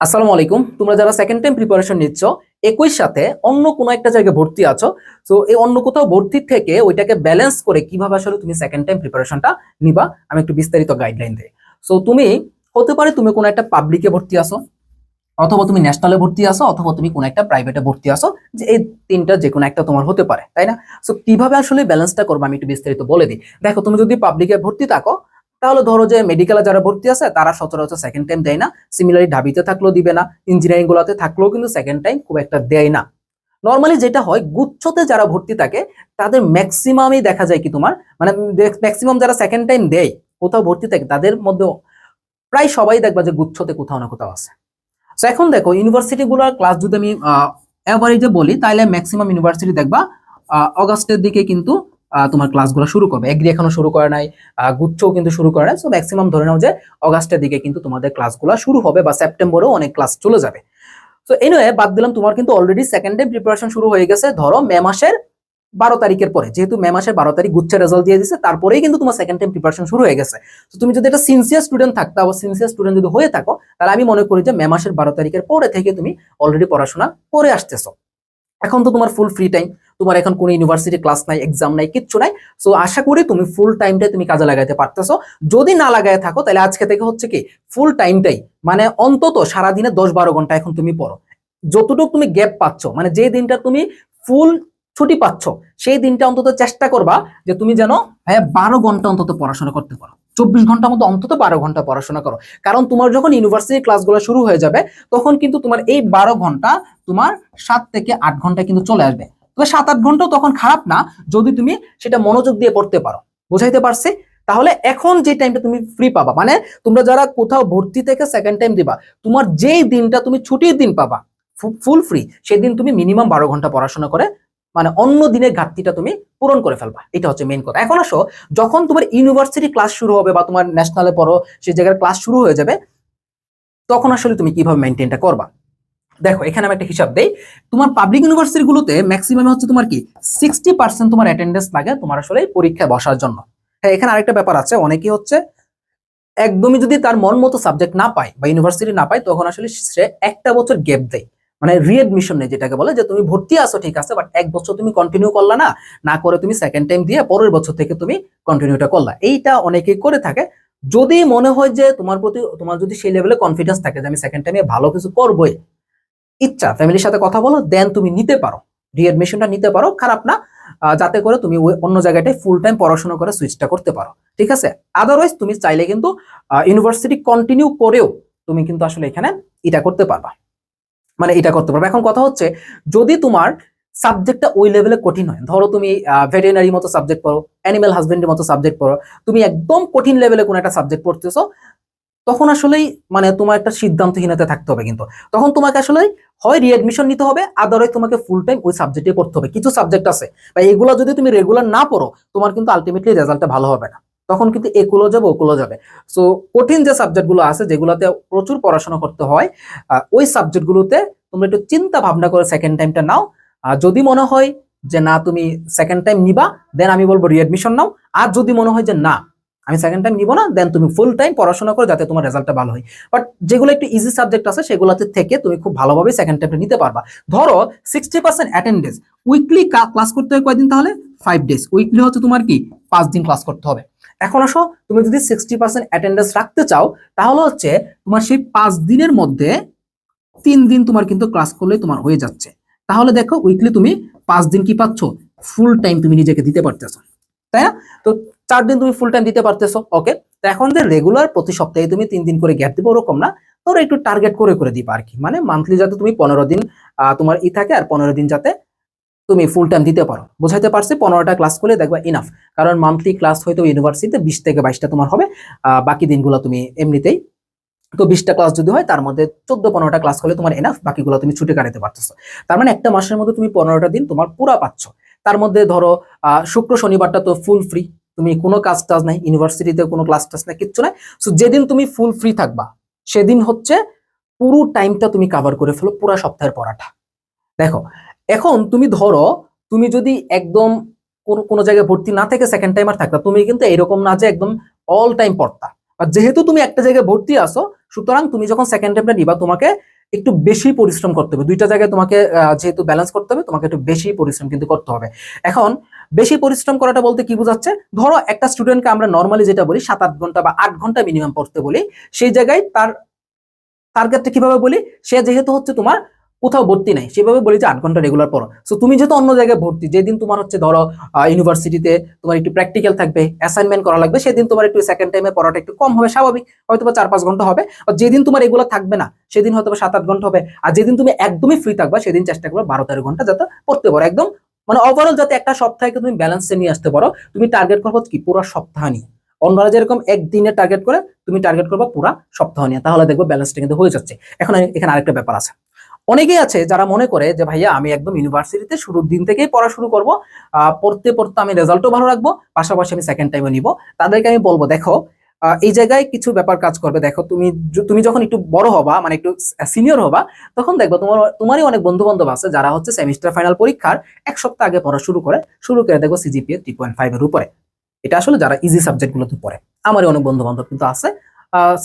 আসসালামু আলাইকুম। তোমরা যারা সেকেন্ড টাইম প্রিপারেশন নিচ্ছ, একই সাথে অন্য কোনো একটা জায়গায় ভর্তি আছো তো এই অন্য কোথাও ভর্তির থেকে ওইটাকে ব্যালেন্স করে কীভাবে আসলে তুমি সেকেন্ড টাইম প্রিপারেশনটা নিবা, আমি একটু বিস্তারিত গাইডলাইন দিই। সো তুমি, হতে পারে তুমি কোনো একটা পাবলিকে ভর্তি আসো অথবা তুমি ন্যাশনালে ভর্তি আসো অথবা তুমি কোনো একটা প্রাইভেটে ভর্তি আসো যে এই তিনটা যে কোনো একটা তোমার হতে পারে, তাই না? সো কীভাবে আসলে ব্যালেন্সটা করব, আমি একটু বিস্তারিত বলে দিই। দেখো, তুমি যদি পাবলিকে ভর্তি থাকো তাহলে ধরো যে মেডিকেলে যারা ভর্তি আছে, তারা সচরাচর সেকেন্ড টাইম দেয় না। সিমিলারলি ঢাবিতে থাকলেও দিবে না ইঞ্জিনিয়ারিং গুলোতে থাকলেও কিন্তু সেকেন্ড টাইম খুব একটা দেয় না। নর্মালি যেটা হয়, গুচ্ছতে যারা ভর্তি থাকে, তাদের ম্যাক্সিমামই দেখা যায় কি তোমার? মানে ম্যাক্সিমাম যারা সেকেন্ড টাইম দেয়, কোথাও ভর্তি থাকে, তাদের মধ্যে প্রায় সবাই দেখবা যে গুচ্ছতে কোথাও না কোথাও আছে। তো এখন দেখো ইউনিভার্সিটি গুলোর ক্লাস যদি আমি অ্যাভারেজে বলি তাহলে ম্যাক্সিমাম ইউনিভার্সিটি দেখবা অগাস্টের দিকে কিন্তু তোমার ক্লাসগুলো শুরু করবে। এগ্রি এখনও শুরু করে নাই গুচ্ছও কিন্তু শুরু করে নাই। সো ম্যাক্সিমাম ধরে নাও যে অগাস্টের দিকে কিন্তু তোমাদের ক্লাসগুলো শুরু হবে বা সেপ্টেম্বরেও অনেক ক্লাস চলে যাবে। তো এনিওয়ে বাদ দিলাম, তোমার কিন্তু অলরেডি সেকেন্ড টাইম প্রিপারেশন শুরু হয়ে গেছে। ধরো, মে মাসের বারো তারিখের পরে, যেহেতু মে মাসের বারো তারিখ গুচ্ছের রেজাল্ট দিয়ে দিচ্ছে তারপরেই কিন্তু তোমার সেকেন্ড টাইম প্রিপারেশন শুরু হয়ে গেছে। তো তুমি যদি একটা সিনসিয়ার স্টুডেন্ট থাকতে বা সিনসিয়ার স্টুডেন্ট যদি হয়ে থাকো, তাহলে আমি মনে করি যে মে মাসের বারো তারিখের পরে থেকে তুমি অলরেডি পড়াশোনা করে আসতেছো। এখন তো তোমার ফুল ফ্রি টাইম তোমার এখন কোনো ইউনিভার্সিটি ক্লাস নাই এক্সাম নাই, কিচ্ছু নাই। সো আশা করি তুমি ফুল টাইমটাই তুমি কাজে লাগাইতে পারতেছো। যদি না লাগায় থাকো, তাহলে আজকে থেকে হচ্ছে কি ফুল টাইমটাই মানে অন্তত সারাদিনে দশ বারো ঘণ্টা এখন তুমি পড়ো। যতটুকু তুমি গ্যাপ পাচ্ছ মানে যে দিনটা তুমি ফুল ছুটি পাচ্ছ, সেই দিনটা অন্তত চেষ্টা করবা যে তুমি যেন হ্যাঁ বারো ঘণ্টা অন্তত পড়াশোনা করতে পারো। চব্বিশ ঘণ্টার মধ্যে অন্তত বারো ঘণ্টা পড়াশোনা করো। কারণ তোমার যখন ইউনিভার্সিটি ক্লাসগুলো শুরু হয়ে যাবে, তখন কিন্তু তোমার এই বারো ঘণ্টা তোমার সাত থেকে আট ঘণ্টা কিন্তু চলে আসবে। তবে সাত আট ঘন্টাও তখন খারাপ না, যদি তুমি সেটা মনোযোগ দিয়ে পড়তে পারো। বুঝাইতে পারছি? তাহলে এখন যে টাইমটা তুমি ফ্রি পাবা মানে তোমরা যারা কোথাও ভর্তি থেকে সেকেন্ড টাইম দিবা, তোমার যেই দিনটা তুমি ছুটির দিন পাবা ফুল ফ্রি সেই দিন তুমি মিনিমাম বারো ঘণ্টা পড়াশোনা করে মানে অন্য দিনের ঘাটতিটা তুমি পূরণ করে ফেলবা। এটা হচ্ছে মেইন কথা। এখন আসো, যখন তোমার ইউনিভার্সিটি ক্লাস শুরু হবে বা তোমার ন্যাশনালে পড়ো, সেই জায়গার ক্লাস শুরু হয়ে যাবে, তখন আসলে তুমি কীভাবে মেনটেনটা করবা? দেখো, এখানে আমি একটা হিসাব দেই। তোমার পাবলিক ইউনিভার্সিটি গুলোতে ম্যাক্সিমাম হচ্ছে তোমার কি? সিক্সটি পার্সেন্ট তোমার অ্যাটেন্ডেন্স লাগে তোমার আসলে পরীক্ষায় বসার জন্য। হ্যাঁ এখানে আরেকটা ব্যাপার আছে, অনেকেই হচ্ছে একদমই যদি তার মন মতো সাবজেক্ট না পায় বা ইউনিভার্সিটি না পায়, তখন আসলে সে একটা বছর গ্যাপ দেয়। মানে রিএডমিশন নেই যেটাকে বলে যে, তুমি ভর্তি আসো ঠিক আছে বাট এক বছর তুমি কন্টিনিউ করলা না না করে তুমি সেকেন্ড টাইম দিয়ে পরের বছর থেকে তুমি কন্টিনিউটা করলা। এইটা অনেকেই করে থাকে। যদি মনে হয় যে তোমার প্রতি, তোমার যদি সেই লেভেলে কনফিডেন্স থাকে যে, আমি সেকেন্ড টাইমে ভালো কিছু করবোই ইচ্ছা ফ্যামিলির সাথে কথা বলো দেন তুমি নিতে পারো। রিএডমিশনটা নিতে পারো, খারাপ না যাতে করে তুমি ওই অন্য জায়গাটায় ফুল টাইম পড়াশোনা করে সুইচটা করতে পারো। ঠিক আছে? আদারওয়াইজ তুমি চাইলে কিন্তু ইউনিভার্সিটি কন্টিনিউ করেও তুমি কিন্তু আসলে এখানে এটা করতে পারবা। মানে এটা করতে পারবে। এখন কথা হচ্ছে, যদি তোমার সাবজেক্টটা ওই লেভেলে কঠিন হয়, ধরো তুমি ভেটেরিনারি মতো সাবজেক্ট পড়ো অ্যানিমেল হাজবেন্ডের মতো সাবজেক্ট পড়ো, তুমি একদম কঠিন লেভেলে কোনো একটা সাবজেক্ট পড়তেছো তখন আসলেই মানে তোমার একটা সিদ্ধান্তহীনতা থাকতে হবে কিন্তু। তখন তোমাকে আসলে হয় রিএডমিশন নিতে হবে আদারওয়াইজ তোমাকে ফুল টাইম ওই সাবজেক্টে পড়তে হবে। কিছু সাবজেক্ট আছে, বা এগুলো যদি তুমি রেগুলার না পড়ো, তোমার কিন্তু আলটিমেটলি রেজাল্টটা ভালো হবে না। তখন কিন্তু এগুলো যাবে, ওগুলো যাবে। সো কঠিন যে সাবজেক্টগুলো আছে, যেগুলোতে প্রচুর পড়াশোনা করতে হয় ওই সাবজেক্টগুলোতে তোমরা একটু চিন্তা ভাবনা করে সেকেন্ড টাইমটা নাও। আর যদি মনে হয় যে না, তুমি সেকেন্ড টাইম নিবা দেন আমি বলব রিএডমিশন নাও। আর যদি মনে হয় যে না আমি সেকেন্ড টাইম নিব না দেন তুমি ফুল টাইম পড়াশোনা করো যাতে তোমার রেজাল্টটা ভালো হয়। বাট যেগুলো একটু ইজি সাবজেক্ট আছে, সেগুলোতে থেকে তুমি খুব ভালোভাবে সেকেন্ড টাইমটা নিতে পারবা। ধরো sixty percent attendance weekly class করতে হয় কয়দিন তাহলে? ফাইভ ডেজ উইকলি হচ্ছে তোমার কি? পাঁচ দিন ক্লাস করতে হবে। এখন আসো, তুমি যদি সিক্সটি পার্সেন্ট অ্যাটেন্ডেন্স রাখতে চাও, তাহলে হচ্ছে তোমার সেই পাঁচ দিনের মধ্যে তিন দিন তোমার কিন্তু ক্লাস করলে তোমার হয়ে যাচ্ছে। তাহলে দেখো উইকলি তুমি পাঁচ দিন কি পাচ্ছ? ফুল টাইম তুমি নিজেকে দিতে পারতেছো। তাই না? তো চার দিন তুমি ফুল টাইম দিতে পারতেছো ওকে তো এখন যে রেগুলার প্রতি সপ্তাহে তুমি তিন দিন করে গ্যাপ দিবে ওরকম না, তোর একটু টার্গেট করে করে দিবা আর কি। মানে মান্থলি যাতে তুমি পনেরো দিন তোমার ই থাকে আর পনেরো দিন যাতে তুমি ফুল টাইম দিতে পারো। বুঝাইতে পারছি পনেরোটা ক্লাস করলে দেখবা ইনাফ কারণ মান্থলি ক্লাস হয়তো ইউনিভার্সিটিতে বিশ থেকে বাইশটা তোমার হবে বাকি দিনগুলো তুমি এমনিতেই, তো বিশটা ক্লাস যদি হয় তার মধ্যে চোদ্দ পনেরোটা ক্লাস করলে তোমার এনাফ বাকিগুলো তুমি ছুটে কাটাতে পারতেছো। তার মানে একটা মাসের মধ্যে তুমি পনেরোটা দিন তোমার পুরা পাচ্ছ। তার মধ্যে ধরো শুক্র, শনিবারটা তো ফুল ফ্রি তুমি কোনো কাজ টাজ নাই ইউনিভার্সিটিতে কোনো ক্লাস টাস নাই, কিচ্ছু নাই। সো যেদিন তুমি ফুল ফ্রি থাকবা, সেদিন হচ্ছে পুরো টাইমটা তুমি কাভার করে ফেলো পুরো সপ্তাহের পড়াটা। দেখো, এখন তুমি ধরো, তুমি যদি একদম কোনো কোনো জায়গায় ভর্তি না থেকে সেকেন্ড টাইমার থাকতা, তুমি কিন্তু এরকম না যে একদম অল টাইম পড়তা। আর যেহেতু তুমি একটা জায়গায় ভর্তি আসো সুতরাং তুমি যখন সেকেন্ড টাইমটা নিবা, তোমাকে একটু বেশি পরিশ্রম করতে হবে। দুইটা জায়গায় তোমাকে যেহেতু ব্যালেন্স করতে হবে, তোমাকে একটু বেশি পরিশ্রম কিন্তু করতে হবে। এখন বেশি পরিশ্রম করাটা বলতে কি বোঝাচ্ছে? ধরো একটা স্টুডেন্টকে আমরা নর্মালি যেটা বলি, সাত আট ঘণ্টা বা আট ঘণ্টা মিনিমাম পড়তে বলি, সেই জায়গায় তার টার্গেটটা কীভাবে বলি? সে যেহেতু হচ্ছে তোমার কোথাও ভর্তি নাই, সেভাবে বলি যে আট ঘণ্টা রেগুলার পড়ো। সো তুমি যেহেতু অন্য জায়গায় ভর্তি, যেদিন তোমার হচ্ছে ধরো ইউনিভার্সিটিতে তোমার একটু প্র্যাকটিক্যাল থাকবে অ্যাসাইনমেন্ট করা লাগবে, সেদিন তোমার একটু সেকেন্ড টাইমে পড়াটা একটু কম হবে, স্বাভাবিক। হয়তো বা চার পাঁচ ঘণ্টা হবে আর যেদিন তোমার এগুলো থাকবে না, সেদিন হয়তো বা সাত আট ঘণ্টা হবে। আর যেদিন তুমি একদমই ফ্রি থাকবে, সেদিন চেষ্টা করবে বারো তেরো ঘণ্টা যাতে পড়তে পারো। একদম মানে ওভারঅল যাতে একটা সপ্তাহে তুমি ব্যালেন্সে নিয়ে আসতে পারো, তুমি টার্গেট করব কি? পুরো সপ্তাহ নিয়ে। অন্যরা যেরকম একদিনে টার্গেট করে, তুমি টার্গেট করব পুরো সপ্তাহ নিয়ে। তাহলে দেখব ব্যালেন্সটা কিন্তু হয়ে যাচ্ছে। এখন এখানে আরেকটা ব্যাপার আছে। অনেকেই আছে যারা মনে করে যে, ভাইয়া, আমি একদম ইউনিভার্সিটিতে শুরুর দিন থেকেই পড়া শুরু করব। পড়তে পড়তে আমি রেজাল্টও ভালো রাখব। পাশাপাশি আমি সেকেন্ড টাইমে নিব। তাদেরকে আমি বলব, দেখো এই জায়গায় কিছু ব্যাপার কাজ করবে। দেখো, তুমি তুমি যখন একটু বড় হবা মানে একটু সিনিয়র হবা, তখন দেখব তোমার, তোমারই অনেক বন্ধু বান্ধব আছে যারা হচ্ছে সেমিস্টার ফাইনাল পরীক্ষার এক সপ্তাহ আগে পড়া শুরু করে শুরু করে দেখো সিজিপিএ থ্রি পয়েন্ট ফাইভ এর উপরে। এটা আসলে যারা ইজি সাবজেক্ট গুলোতে পড়ে। আমারই অনেক বন্ধু বান্ধব কিন্তু আছে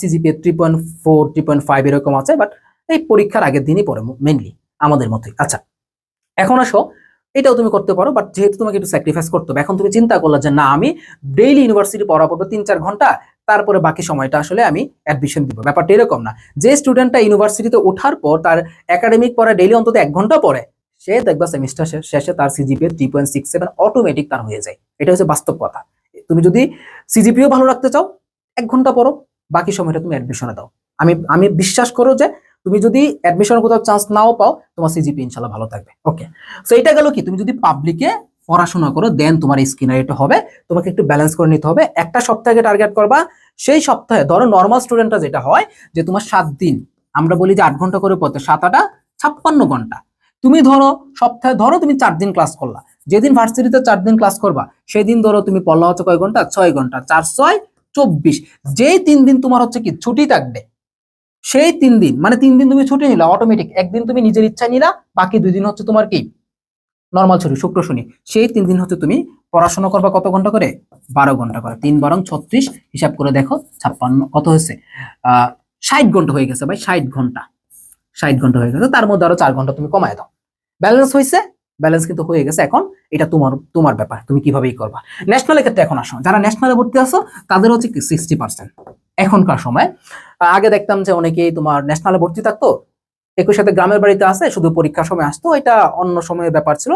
CGPA three point four three point five এরকম আছে বাট এই পরীক্ষার আগের দিনই পড়ে মেনলি আমাদের মতোই। আচ্ছা এখন আসো, এটাও তুমি করতে পারো বাট যেহেতু তোমাকে একটু স্যাক্রিফাইস করতে হবে, এখন তুমি চিন্তা করলে যে না, আমি ডেইলি ইউনিভার্সিটি পড়া পড়ব তিন চার ঘণ্টা তারপরে বাকি সময়টা আসলে আমি অ্যাডমিশন দিব। ব্যাপারটা এরকম না। যে স্টুডেন্টটা ইউনিভার্সিটিতে ওঠার পর তার একাডেমিক পড়া ডেইলি অন্তত এক ঘণ্টা পড়ে, সে দেখবা সেমিস্টার শেষে তার CGPA three point six seven automatic তার হয়ে যায়। এটা হচ্ছে বাস্তব কথা। তুমি যদি সিজিপিও ভালো রাখতে চাও, এক ঘণ্টা পড়ো, বাকি সময়টা তুমি অ্যাডমিশনে দাও। আমি আমি বিশ্বাস করো যে তুমি যদি অ্যাডমিশন কোথাও চান্স নাও পাও, তোমার সিজিপি ইনশাল্লাহ ভালো থাকবে। ওকে সো এটা গেল কি? তুমি যদি পাবলিকে পড়াশোনা করো দেন তোমার স্কিনার এটা হবে। তোমাকে একটু ব্যালেন্স করে নিতে হবে। একটা সপ্তাহে টার্গেট করবা। সেই সপ্তাহে, ধরো নর্মাল স্টুডেন্টরা যেটা হয়, যে তোমার সাত দিন, আমরা বলি যে আট ঘণ্টা করে পড়তে, সাত আটা ছাপ্পান্ন ঘণ্টা। তুমি ধরো সপ্তাহে, ধরো তুমি চার দিন ক্লাস করলা। যেদিন ভার্সিটিতে চার দিন ক্লাস করবা, সেদিন ধরো তুমি পড়লা হচ্ছে কয় ঘণ্টা? ছয় ঘণ্টা চার ছয় চব্বিশ। যেই তিন দিন তোমার হচ্ছে কি, ছুটি থাকবে। সেই তিন দিন মানে তিন দিন তুমি ছুটি নিলা অটোমেটিক একদিন তুমি নিজের ইচ্ছা নিলা, বাকি দুই দিন হচ্ছে তোমার কি নর্মাল ছুটি শুক্র শনি, সেই তিন দিন হচ্ছে তুমি পড়াশোনা করবা কত ঘণ্টা করে? বারো ঘণ্টা করে। তিন বারং ছত্রিশ, হিসাব করে দেখো, ছাপ্পান্ন, কত হয়েছে? ষাট ঘণ্টা হয়ে গেছে ভাই, ষাট ঘণ্টা। ষাট ঘণ্টা হয়ে গেছে, তার মধ্যে আরও চার ঘণ্টা তুমি কমায় দাও। ব্যালেন্স হয়েছে? ব্যালেন্স কিন্তু হয়ে গেছে এখন, এটা তোমার তোমার ব্যাপার, তুমি কিভাবেই করবা। ন্যাশনালের ক্ষেত্রে এখন আসো, যারা ন্যাশনালে ভর্তি আসো তাদের হচ্ছে সিক্সটি পার্সেন্ট এখনকার সময় আগে দেখতাম যে অনেকেই তোমার ন্যাশনালে ভর্তি থাকতো একই সাথে গ্রামের বাড়িতে আসে শুধু পরীক্ষার সময় আসতো, এটা অন্য সময়ের ব্যাপার ছিল।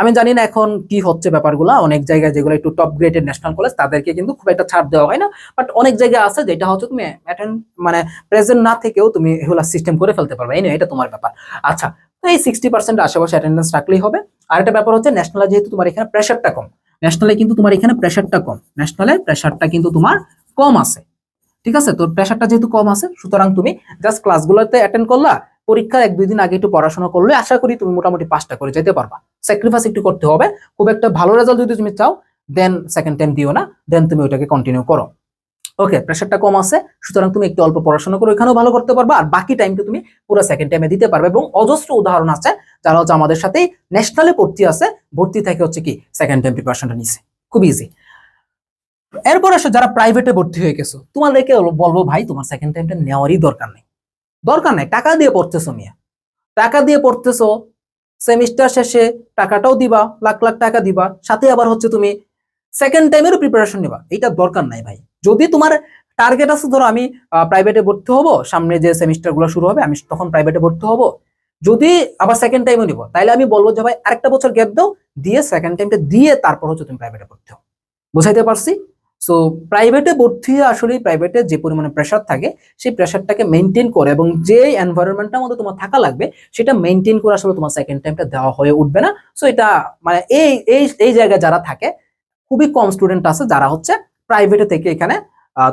আমি জানি না এখন কি হচ্ছে ব্যাপারগুলো, অনেক জায়গায় যেগুলো একটু টপ গ্রেডের ন্যাশনাল কলেজ তাদেরকে কিন্তু খুব একটা ছাড় দেওয়া হয় না। বাট অনেক জায়গায় আছে যেটা হচ্ছে তুমি অ্যাটেন্ড মানে প্রেজেন্ট না থেকেও তুমি এগুলা সিস্টেম করে ফেলতে পারবে। এই এটা তোমার ব্যাপার। আচ্ছা তো এই সিক্সটি পার্সেন্ট আশেপাশে অ্যাটেন্ডেন্স রাখলেই হবে। আর একটা ব্যাপার হচ্ছে ন্যাশনালে যেহেতু তোমার এখানে প্রেশারটা কম ন্যাশনালে কিন্তু তোমার এখানে প্রেশারটা কম ন্যাশনালে প্রেশারটা কিন্তু তোমার কম আছে। ঠিক আছে? তোর প্রেশারটা যেহেতু কম আছে, সুতরাং তুমি জাস্ট ক্লাসগুলোতে অ্যাটেন্ড করলা পরীক্ষার এক, দুই দিন আগে একটু পড়াশোনা করলে আশা করি তুমি মোটামুটি পাঁচটা করে যেতে পারবা। স্যাক্রিফাইস একটু করতে হবে। খুব একটা ভালো রেজাল্ট যদি তুমি চাও দেন সেকেন্ড টাইম দিও না দেন তুমি ওইটাকে কন্টিনিউ করো। ওকে প্রেশারটা কম আছে, সুতরাং তুমি একটু অল্প পড়াশোনা করো এখানেও ভালো করতে পারবা, আর বাকি টাইমটা তুমি পুরো সেকেন্ড টাইমে দিতে পারবে। এবং অজস্র উদাহরণ আছে, যারা হচ্ছে আমাদের সাথেই ন্যাশনালে ভর্তি আছে, ভর্তি থেকে হচ্ছে কি সেকেন্ড টাইম প্রিপারেশনটা নিছে। খুব ইজি এরপর আসো, যারা প্রাইভেটে ভর্তি হয়ে গেছো, তোমাদেরকে বলব ভাই, তোমার সেকেন্ড টাইমটা নেওয়ারই দরকার নেই। দরকার নাই, টাকা দিয়ে পড়তেছো মিয়া। টাকা দিয়ে পড়তেছো সেমিস্টার শেষে টাকাটাও দিবা, লাখ লাখ টাকা দিবা, সাথে আবার হচ্ছে তুমি সেকেন্ড টাইমেরও প্রিপারেশন নিবা। এটা দরকার নাই ভাই। যদি তোমার টার্গেট আছে, ধরো আমি প্রাইভেটে ভর্তি হব, সামনে যে সেমিস্টারগুলো শুরু হবে, আমি তখন প্রাইভেটে ভর্তি হব। যদি আবার সেকেন্ড টাইমও নিব, তাইলে আমি বলব যে, ভাই, আরেকটা বছর গ্যাপ দাও, দিয়ে সেকেন্ড টাইমটা দিয়ে তারপর হচ্ছে তুমি প্রাইভেটে ভর্তি হও। বুঝাইতে পারছি? সো প্রাইভেটে ভর্তি আসলে প্রাইভেটে যে পরিমাণে প্রেশার থাকে, সেই প্রেশারটাকে মেনটেন করে এবং যে এনভায়রনমেন্টটার মধ্যে তোমার থাকা লাগবে, সেটা মেনটেন করে আসলে তোমার সেকেন্ড টাইমটা দেওয়া হয়ে উঠবে না। সো এটা মানে এই এই এই জায়গায় যারা থাকে, খুবই কম স্টুডেন্ট আছে যারা হচ্ছে প্রাইভেটে থেকে এখানে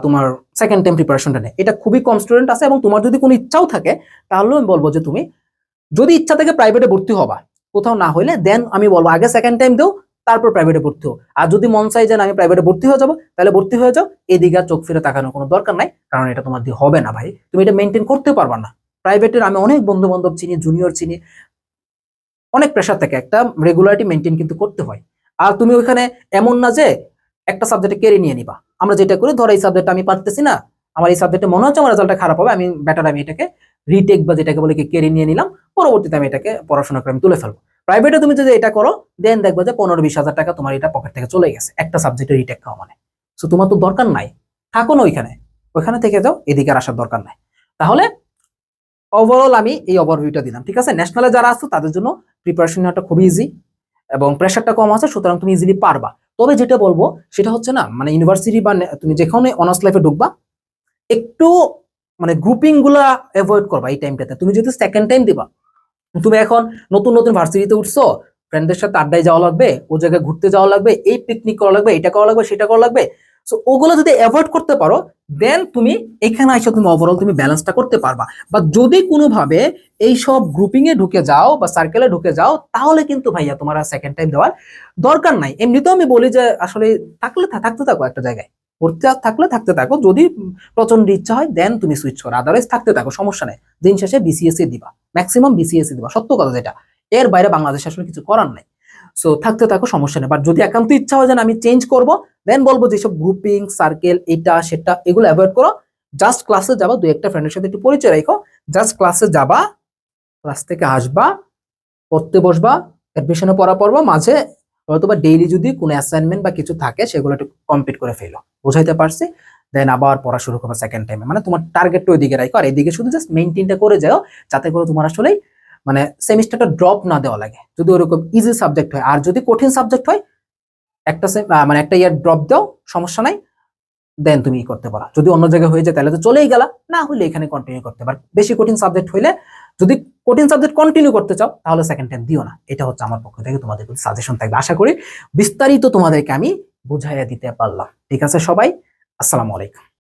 তোমার সেকেন্ড টাইম প্রিপারেশনটা নেয়। এটা খুবই কম স্টুডেন্ট আছে এবং তোমার যদি কোনো ইচ্ছাও থাকে, তাহলেও আমি বলব যে তুমি যদি ইচ্ছা থেকে প্রাইভেটে ভর্তি হবা। কোথাও না হইলে দেন আমি বলব, আগে সেকেন্ড টাইম দেও তারপর প্রাইভেটে ভর্তি হও। আর যদি মন চাই যে আমি প্রাইভেটে ভর্তি হয়ে যাব, তাহলে ভর্তি হয়ে যাও, এদিকে চোখ ফিরে তাকানোর কোনো দরকার নাই, কারণ এটা তোমার দিয়ে হবে না ভাই। তুমি এটা মেনটেন করতে পারবা না। প্রাইভেটের আমি অনেক বন্ধু বান্ধব চিনি জুনিয়র চিনি, অনেক প্রেশার থাকে, একটা রেগুলারিটি মেনটেন কিন্তু করতে হয়। আর তুমি ওইখানে এমন না যে একটা সাবজেক্টে কেড়ে নিয়ে নিবা। আমরা যেটা করি, ধরো এই সাবজেক্ট আমি পারতেছি না, আমার এই সাবজেক্টে মনে হচ্ছে আমার রেজাল্টটা খারাপ হবে, আমি বেটার আমি এটাকে রিটেক বা যেটাকে বলে কেড়ে নিয়ে নিলাম, পরবর্তীতে আমি এটাকে পড়াশোনা করে আমি তুলে ফেলব। প্রাইভেটে তুমি যদি এটা করো দেন দেখবে যে পনেরো বিশ হাজার টাকা তোমার এটা পকেট থেকে চলে গেছে। একটা সাবজেক্টে রিটেক খাওয়া মানে। সো তোমার তো দরকার নাই। থাকো না ওইখানে। ওইখানে থেকে যাও, এদিকে আর আসার দরকার নাই। তাহলে ওভারঅল আমি এই ওভারভিউটা দিলাম, ঠিক আছে? ন্যাশনালে যারা আছো তাদের জন্য প্রিপারেশন নেওয়াটা খুবই ইজি এবং প্রেশারটা কম আছে, সুতরাং তুমি ইজিলি পারবা। তবে যেটা বলব, সেটা হচ্ছে না মানে ইউনিভার্সিটি বা তুমি যেখানে অনার্স লাইফে ঢুকবা, একটু মানে গ্রুপিংগুলা অ্যাভয়েড করবা এই টাইমটাতে তুমি যদি সেকেন্ড টাইম দিবা তুমি এখন নতুন নতুন ভার্সিটিতে উঠছো ফ্রেন্ডদের সাথে আড্ডায় যাওয়া লাগবে, ও জায়গায় ঘুরতে যাওয়া লাগবে, এই পিকনিক করা লাগবে, এটা করা লাগবে, সেটা করা লাগবে। সো ওগুলো যদি অ্যাভয়েড করতে পারো দেন তুমি এখানে এসে তুমি ওভারঅল তুমি ব্যালেন্সটা করতে পারবা। বা যদি কোনোভাবে এই সব গ্রুপিং এ ঢুকে যাও বা সার্কেলে ঢুকে যাও, তাহলে কিন্তু ভাইয়া তোমার সেকেন্ড টাইম দেওয়ার দরকার নাই। এমনিতেও আমি বলি যে আসলে থাকলে থাকতে থাকো একটা জায়গায়। পড়তে থাকলে থাকতে থাকো। যদি প্রচণ্ড ইচ্ছা হয় দেন তুমি সুইচ করো। আদারওয়াইজ থাকতে থাকো, সমস্যা নেই। দিন শেষে বিসিএসসি E দিবা। ম্যাক্সিমাম বিসিএসসি E দিবা। সত্য কথা যেটা। এর বাইরে বাংলাদেশে আসলে কিছু করার নাই। সো থাকতে থাকো, সমস্যা নেই। বাট যদি একান্ত ইচ্ছা হয় যেন আমি চেঞ্জ করব দেন বলব যেসব গ্রুপিং সার্কেল এটা, সেটা, এগুলো অ্যাভয়েড করো। জাস্ট ক্লাসে যাবা, দুই একটা ফ্রেন্ডের সাথে একটু পরিচয় রাখো জাস্ট ক্লাসে যাবা ক্লাস থেকে আসবা, পড়তে বসবা অ্যাডমিশনে পড়া পড়বা, মাঝে হয়তো বা ডেইলি যদি কোনো অ্যাসাইনমেন্ট বা কিছু থাকে, সেগুলো একটু কমপ্লিট করে ফেলো। বুঝাইতে পারছি? দেন আবার পড়া শুরু করবে সেকেন্ড টাইমে মানে তোমার টার্গেটটা ওইদিকে রাখো। আর এদিকে শুধু জাস্ট মেনটেনটা করে যাও, যাতে করে তোমার আসলে মানে সেমিস্টারটা ড্রপ না দেওয়া লাগে। যদি ওরকম ইজি সাবজেক্ট হয়। আর যদি কঠিন সাবজেক্ট হয়, একটা মানে একটা ইয়ার ড্রপ দাও, সমস্যা নাই। দেন তুমি করতে পারো। যদি অন্য জায়গায় হয়ে যায়, তাহলে তো চলেই গেলা। না হলে এখানে কন্টিনিউ করতে পারো বেশি কঠিন সাবজেক্ট হইলে যদি কঠিন সাবজেক্ট কন্টিনিউ করতে চাও, তাহলে সেকেন্ড টাইম দিও না। এটা হচ্ছে আমার পক্ষ থেকে তোমাদের প্রতি সাজেশন থাকবে। আশা করি বিস্তারিত তোমাদেরকে আমি বুঝাইয়া দিতে পারলাম। ঠিক আছে সবাই? আসসালামু আলাইকুম।